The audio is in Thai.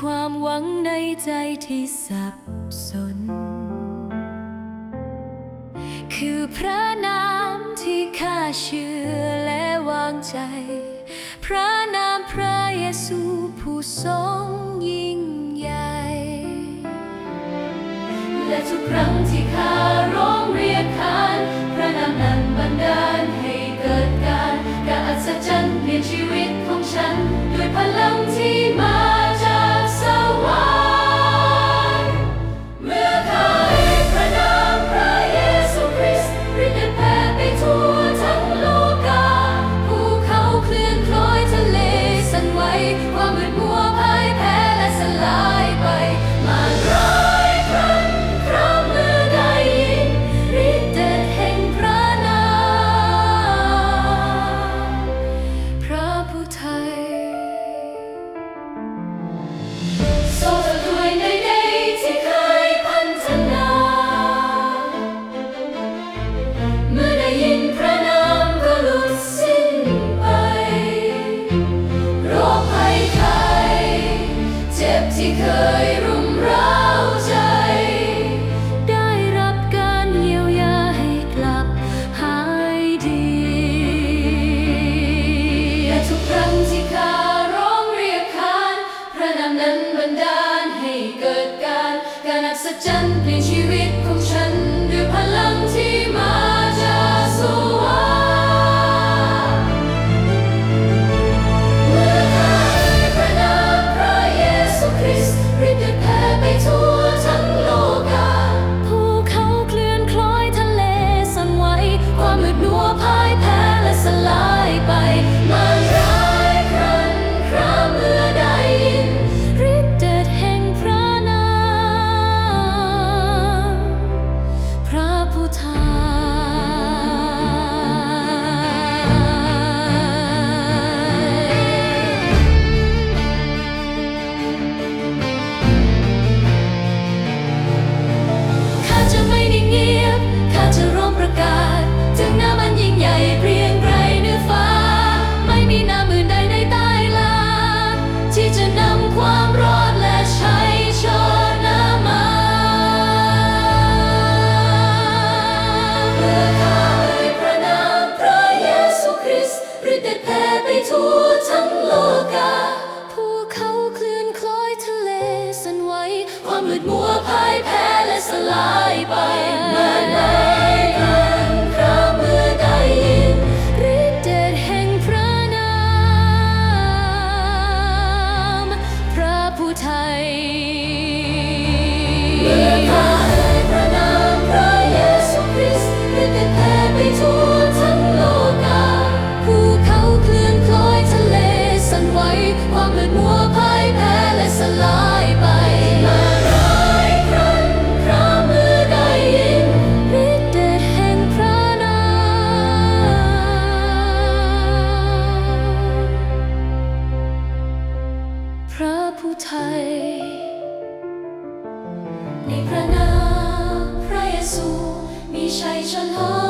ความหวังในใจที่สับสน คือพระนามที่ข้าเชื่อและวางใจ พระนามพระเยซูผู้ทรงยิ่งใหญ่ และทุกครั้งที่ข้าร้องเรียกขานพระนามนั้นบันดาลให้เกิดการการอัศจรรย์เปลี่ยนชีวิต помилуй. ที่เคยรุมเร้าใจ ได้รับการเยียวยาให้กลับหายดีและทุกครั้งที่ข้าร้องเรียกขานพระนามนั้นบันดาลให้เกิดการการอัศจรรย์ มืดมัวพ่ายแพ้และสลายไปเมื่อไหร่กันพระเมื่อใดยินฤทธิ์เดชแห่งพระนามพระผู้ไทยเมื่อข้ร่พระนามพระเยซูคริสต์ฤทธิ์เดชแผ่ไปทั่วทั้งโลกาภูเขาเคลื่อนคล้ยทะเลสันไหวความมืดมัวพ่ายแพ้และสลาย ในพระนามพระเยซู มีชัยชนะ